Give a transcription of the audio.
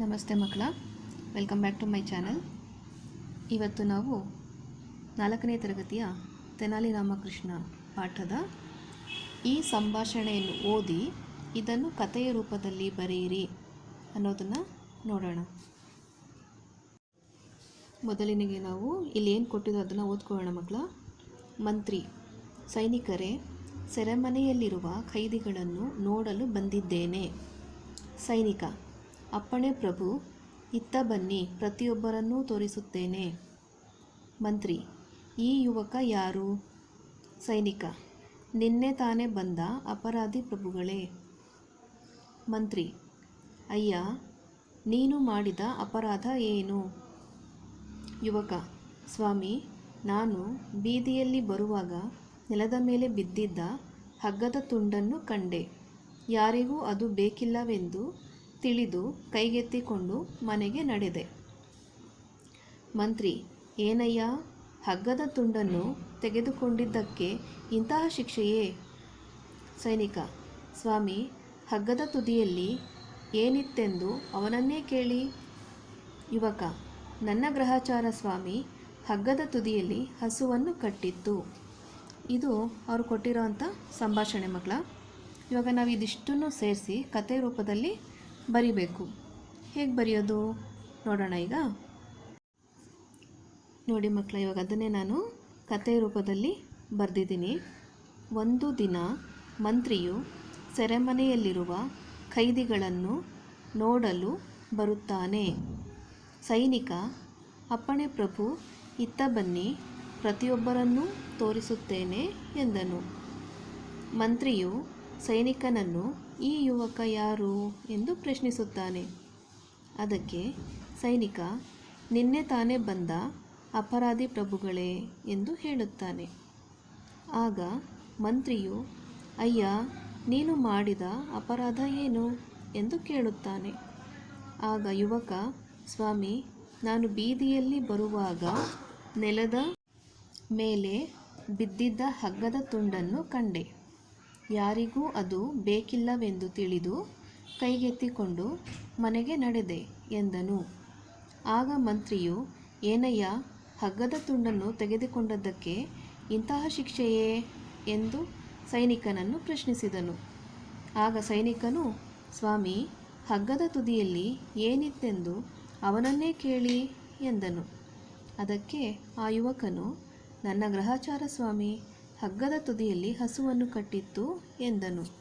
ನಮಸ್ತೆ ಮಕ್ಕಳ. Welcome back to my channel ಇವತ್ತು ನಾವು ನಾಲ್ಕನೇ ತರಗತಿಯ ತೆನಾಲಿ ರಾಮಕೃಷ್ಣ ಪಾಠದ ಈ ಸಂಭಾಷಣೆಯನ್ನು ಓದಿ ಇದನ್ನು ಕಥೆಯ ರೂಪದಲ್ಲಿ ಬರೆಯಿರಿ ಅನ್ನೋದನ್ನು ನೋಡೋಣ. ಮೊದಲಿನಿಗೆ ನಾವು ಇಲ್ಲಿ ಏನು ಕೊಟ್ಟಿದ್ದೋ ಅದನ್ನು ಓದ್ಕೊಳ್ಳೋಣ ಮಕ್ಕಳ. ಮಂತ್ರಿ, ಸೈನಿಕರೇ, ಸೆರೆಮನೆಯಲ್ಲಿರುವ ಖೈದಿಗಳನ್ನು ನೋಡಲು ಬಂದಿದ್ದೇನೆ. ಸೈನಿಕ ಅಪ್ಪಣೆ ಪ್ರಭು, ಇತ್ತ ಬನ್ನಿ, ಪ್ರತಿಯೊಬ್ಬರನ್ನೂ ತೋರಿಸುತ್ತೇನೆ. ಮಂತ್ರಿ, ಈ ಯುವಕ ಯಾರು? ಸೈನಿಕ, ನಿನ್ನೆ ತಾನೇ ಬಂದ ಅಪರಾಧಿ ಪ್ರಭುಗಳೇ. ಮಂತ್ರಿ, ಅಯ್ಯ, ನೀನು ಮಾಡಿದ ಅಪರಾಧ ಏನು? ಯುವಕ, ಸ್ವಾಮಿ, ನಾನು ಬೀದಿಯಲ್ಲಿ ಬರುವಾಗ ನೆಲದ ಮೇಲೆ ಬಿದ್ದಿದ್ದ ಹಗ್ಗದ ತುಂಡನ್ನು ಕಂಡೆ. ಯಾರಿಗೂ ಅದು ಬೇಕಿಲ್ಲವೆಂದು ತಿಳಿದು ಕೈಗೆತ್ತಿಕೊಂಡು ಮನೆಗೆ ನಡೆದೆ. ಮಂತ್ರಿ, ಏನಯ್ಯ, ಹಗ್ಗದ ತುಂಡನ್ನು ತೆಗೆದುಕೊಂಡಿದ್ದಕ್ಕೆ ಇಂತಹ ಶಿಕ್ಷೆಯೇ? ಸೈನಿಕ, ಸ್ವಾಮಿ, ಹಗ್ಗದ ತುದಿಯಲ್ಲಿ ಏನಿತ್ತೆಂದು ಅವನನ್ನೇ ಕೇಳಿ. ಯುವಕ, ನನ್ನ ಗ್ರಹಚಾರ ಸ್ವಾಮಿ, ಹಗ್ಗದ ತುದಿಯಲ್ಲಿ ಹಸುವನ್ನು ಕಟ್ಟಿತ್ತು. ಇದು ಅವರು ಕೊಟ್ಟಿರೋವಂಥ ಸಂಭಾಷಣೆ ಮಕ್ಕಳ ಇವಾಗ ನಾವು ಇದಿಷ್ಟನ್ನು ಸೇರಿಸಿ ಕತೆ ರೂಪದಲ್ಲಿ ಬರಿಬೇಕು. ಹೇಗೆ ಬರೆಯೋದು? ನೋಡೋಣ ಈಗ. ನೋಡಿ ಮಕ್ಕಳ ಇವಾಗ ಅದನ್ನೇ ನಾನು ಕತೆ ರೂಪದಲ್ಲಿ ಬರೆದಿದ್ದೀನಿ. ಒಂದು ದಿನ ಮಂತ್ರಿಯು ಸೆರೆಮನೆಯಲ್ಲಿರುವ ಖೈದಿಗಳನ್ನು ನೋಡಲು ಬರುತ್ತಾನೆ. ಸೈನಿಕ, ಅಪ್ಪಣೆ ಪ್ರಭು, ಇತ್ತ ಬನ್ನಿ, ಪ್ರತಿಯೊಬ್ಬರನ್ನೂ ತೋರಿಸುತ್ತೇನೆ ಎಂದನು. ಮಂತ್ರಿಯು ಸೈನಿಕನನ್ನು ಈ ಯುವಕ ಯಾರು ಎಂದು ಪ್ರಶ್ನಿಸುತ್ತಾನೆ. ಅದಕ್ಕೆ ಸೈನಿಕ, ನಿನ್ನೆ ತಾನೇ ಬಂದ ಅಪರಾಧಿ ಪ್ರಭುಗಳೇ ಎಂದು ಹೇಳುತ್ತಾನೆ. ಆಗ ಮಂತ್ರಿಯು, ಅಯ್ಯ, ನೀನು ಮಾಡಿದ ಅಪರಾಧ ಏನು ಎಂದು ಕೇಳುತ್ತಾನೆ. ಆಗ ಯುವಕ, ಸ್ವಾಮಿ, ನಾನು ಬೀದಿಯಲ್ಲಿ ಬರುವಾಗ ನೆಲದ ಮೇಲೆ ಬಿದ್ದಿದ್ದ ಹಗ್ಗದ ತುಂಡನ್ನು ಕಂಡೆ. ಯಾರಿಗೂ ಅದು ಬೇಕಿಲ್ಲವೆಂದು ತಿಳಿದು ಕೈಗೆತ್ತಿಕೊಂಡು ಮನೆಗೆ ನಡೆದೆ ಎಂದನು. ಆಗ ಮಂತ್ರಿಯು, ಏನಯ್ಯ, ಹಗ್ಗದ ತುಂಡನ್ನು ತೆಗೆದುಕೊಂಡದ್ದಕ್ಕೆ ಇಂತಹ ಶಿಕ್ಷೆಯೇ? ಎಂದು ಸೈನಿಕನನ್ನು ಪ್ರಶ್ನಿಸಿದನು. ಆಗ ಸೈನಿಕನು, ಸ್ವಾಮಿ, ಹಗ್ಗದ ತುದಿಯಲ್ಲಿ ಏನಿತ್ತೆಂದು ಅವನನ್ನೇ ಕೇಳಿ, ಎಂದನು. ಅದಕ್ಕೆ ಆ ಯುವಕನು, ನನ್ನ ಗ್ರಹಚಾರ ಸ್ವಾಮಿ ಹಗ್ಗದ ತುದಿಯಲ್ಲಿ ಹಸುವನ್ನು ಕಟ್ಟಿತ್ತು ಎಂದನು.